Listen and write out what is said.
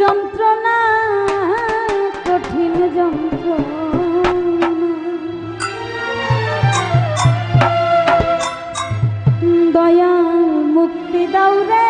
যন্ত্রণা কঠিন যন্ত্রণা। দয়া মুক্তি দাউরে